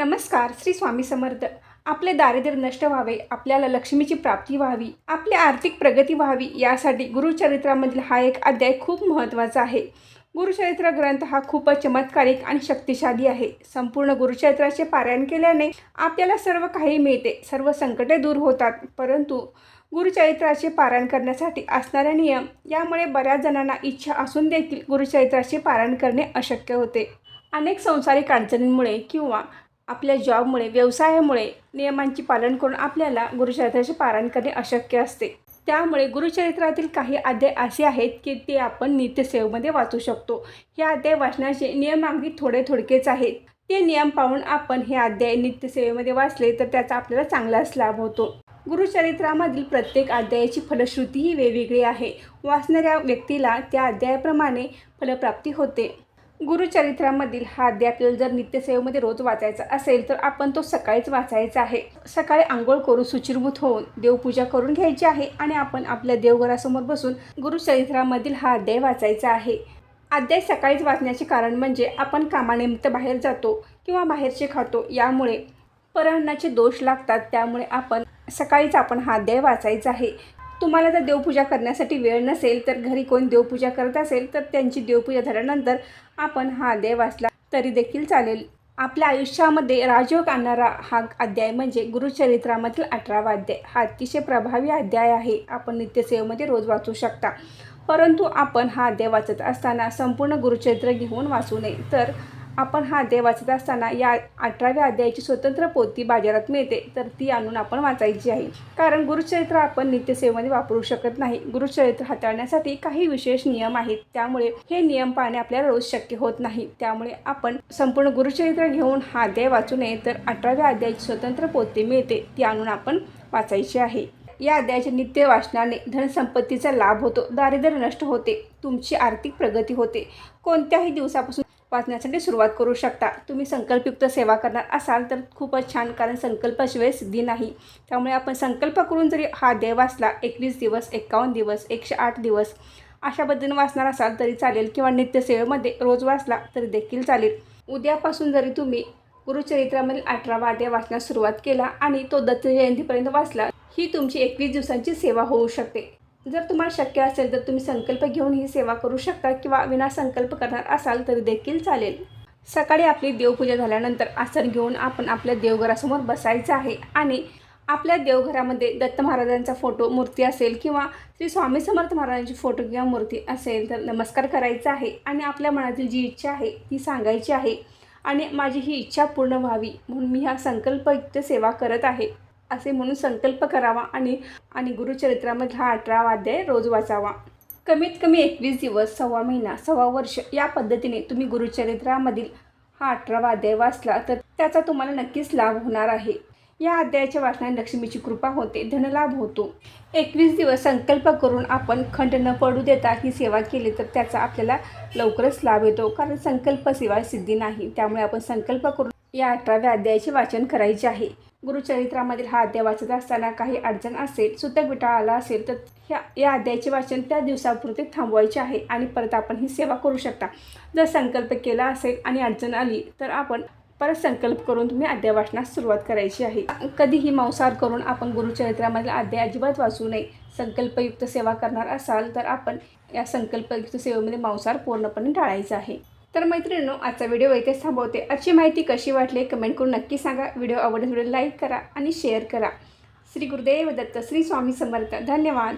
नमस्कार श्री स्वामी समर्थ. आपले दारिद्र्य नष्ट व्हावे आपल्याला लक्ष्मीची प्राप्ती व्हावी आपली आर्थिक प्रगती व्हावी यासाठी गुरुचरित्रामधील हा एक अध्याय खूप महत्त्वाचा आहे. गुरुचरित्र ग्रंथ हा खूपच चमत्कारिक आणि शक्तिशाली आहे. संपूर्ण गुरुचरित्राचे पारायण केल्याने आपल्याला सर्व काही मिळते सर्व संकटे दूर होतात. परंतु गुरुचरित्राचे पारायण करण्यासाठी असणारे नियम यामुळे बऱ्याच जणांना इच्छा असून देखील गुरुचरित्राचे पारायण करणे अशक्य होते. अनेक संसारिक अडचणींमुळे किंवा आपल्या जॉबमुळे व्यवसायामुळे नियमांचे पालन करून आपल्याला गुरुचरित्राचे पारायण करणे अशक्य असते. त्यामुळे गुरुचरित्रातील काही अध्याय असे आहेत की ते आपण नित्यसेवेमध्ये वाचू शकतो. हे अध्याय वाचण्याचे नियम अगदी थोडे थोडकेच आहेत. ते नियम पाहून आपण हे अध्याय नित्यसेवेमध्ये वाचले तर त्याचा आपल्याला चांगलाच लाभ होतो. गुरुचरित्रामधील प्रत्येक अध्यायाची फलश्रुती ही वेगवेगळी आहे. वाचणाऱ्या व्यक्तीला त्या अध्यायाप्रमाणे फलप्राप्ती होते. गुरुचरित्रामधील हा अध्याय आपल्याला जर नित्यसेवेमध्ये रोज वाचायचा असेल तर आपण तो सकाळीच वाचायचा आहे. सकाळी आंघोळ करून सुचिरभूत होऊन देवपूजा करून घ्यायची आहे आणि आपण आपल्या देवघरासमोर बसून गुरुचरित्रामधील हा अध्याय वाचायचा आहे. अध्याय सकाळीच वाचण्याचे कारण म्हणजे आपण कामानिमित्त बाहेर जातो किंवा बाहेरचे खातो यामुळे परहन्नाचे दोष लागतात. त्यामुळे आपण सकाळीच आपण हा अध्याय वाचायचा आहे. तुम्हाला जर देवपूजा करण्यासाठी वेळ नसेल तर घरी कोण देवपूजा करत असेल तर त्यांची देवपूजा झाल्यानंतर आपण हा अध्याय वाचला तरी देखील चालेल. आपल्या आयुष्यामध्ये राजयोग आणणारा हा अध्याय म्हणजे गुरुचरित्रामधील अठरावा अध्याय. हा अतिशय प्रभावी अध्याय आहे. आपण नित्यसेवेमध्ये रोज वाचू शकता. परंतु आपण हा अध्याय वाचत असताना संपूर्ण गुरुचरित्र घेऊन वाचू नये. तर आपण हा अध्याय वाचत असताना या अठराव्या अध्यायाची स्वतंत्र पोथी बाजारात मिळते तर ती आणून आपण वाचायची आहे. कारण गुरुचरित्र आपण नित्यसेवेमध्ये वापरू शकत नाही. गुरुचरित्र हाताळण्यासाठी काही विशेष नियम आहेत. त्यामुळे हे नियम पाळणे आपल्याला रोज शक्य होत नाही. त्यामुळे आपण संपूर्ण गुरुचरित्र घेऊन हा अध्याय वाचू नये तर अठराव्या अध्यायाची स्वतंत्र पोथी मिळते ती आणून आपण वाचायची आहे. या अध्यायाच्या नित्य वाचनाने धनसंपत्तीचा लाभ होतो. दारिद्र्य नष्ट होते. तुमची आर्थिक प्रगती होते. कोणत्याही दिवसापासून वाचण्यासाठी सुरुवात करू शकता. तुम्ही संकल्पयुक्त सेवा करणार असाल तर खूपच छान कारण संकल्पाशिवाय सिद्धी नाही. त्यामुळे आपण संकल्प करून जरी हा देव वाचला एकवीस दिवस एकावन्न दिवस एकशे आठ दिवस अशा पद्धतीने वाचणार असाल तरी चालेल किंवा नित्यसेवेमध्ये रोज वाचला तरी देखील चालेल. उद्यापासून जरी तुम्ही गुरुचरित्रामधील अठरावा अध्याय वाचण्यास सुरुवात केला आणि तो दत्त जयंतीपर्यंत वाचला ही तुमची एकवीस दिवसांची सेवा होऊ शकते. जर तुम्हाला शक्य असेल तर तुम्ही संकल्प घेऊन ही सेवा करू शकता किंवा विना संकल्प करणार असाल तरी देखील चालेल. सकाळी आपली देवपूजा झाल्यानंतर आसन घेऊन आपण आपल्या देवघरासमोर बसायचं आहे आणि आपल्या देवघरामध्ये दत्त महाराजांचा फोटो मूर्ती असेल किंवा श्री स्वामी समर्थ महाराजांची फोटो किंवा मूर्ती असेल तर नमस्कार करायचा आहे आणि आपल्या मनातील जी इच्छा आहे ती सांगायची आहे आणि माझी ही इच्छा पूर्ण व्हावी म्हणून मी हा संकल्पयुक्त सेवा करत आहे. असे म्हणून संकल्प करावा आणि आणि गुरुचरित्रामध्ये हा अठरावा अध्याय रोज वाचावा. कमीत कमी एकवीस दिवस सव्वा महिना सव्वा वर्ष या पद्धतीने तुम्ही गुरुचरित्रामधील हा अठरावा अध्याय वाचला तर त्याचा तुम्हाला नक्कीच लाभ होणार आहे. या अध्यायाच्या वाचनाने लक्ष्मीची कृपा होते धनलाभ होतो. एकवीस दिवस संकल्प करून आपण खंड न पडू देता ही सेवा केली तर त्याचा आपल्याला लवकरच लाभ येतो. कारण संकल्प सेवा सिद्धी नाही त्यामुळे आपण संकल्प करून या अठराव्या अध्यायाचे वाचन करायचे आहे. गुरुचरित्रामधील हा अध्याय वाचत असताना काही अडचण असेल सुतक विटाळ आला असेल तर ह्या या अध्यायाचे वाचन त्या दिवसापुरते थांबवायचे आहे आणि परत आपण ही सेवा करू शकता. जर संकल्प केला असेल आणि अडचण आली तर आपण परत संकल्प करून तुम्ही अध्याय वाचनास सुरुवात करायची आहे. कधीही मांसाहार करून आपण गुरुचरित्रामधील अध्याय अजिबात वाचू नये. संकल्पयुक्त सेवा करणार असाल तर आपण या संकल्पयुक्त सेवेमध्ये मांसाहार पूर्णपणे टाळायचा आहे. तर मैत्रिणींनो आजचा व्हिडिओ इथेच थांबवते. आजची माहिती कशी वाटली कमेंट करून नक्की सांगा. व्हिडिओ आवडल्यास व्हिडिओ लाईक करा आणि शेअर करा. श्री गुरुदेव दत्त श्री स्वामी समर्थ. धन्यवाद.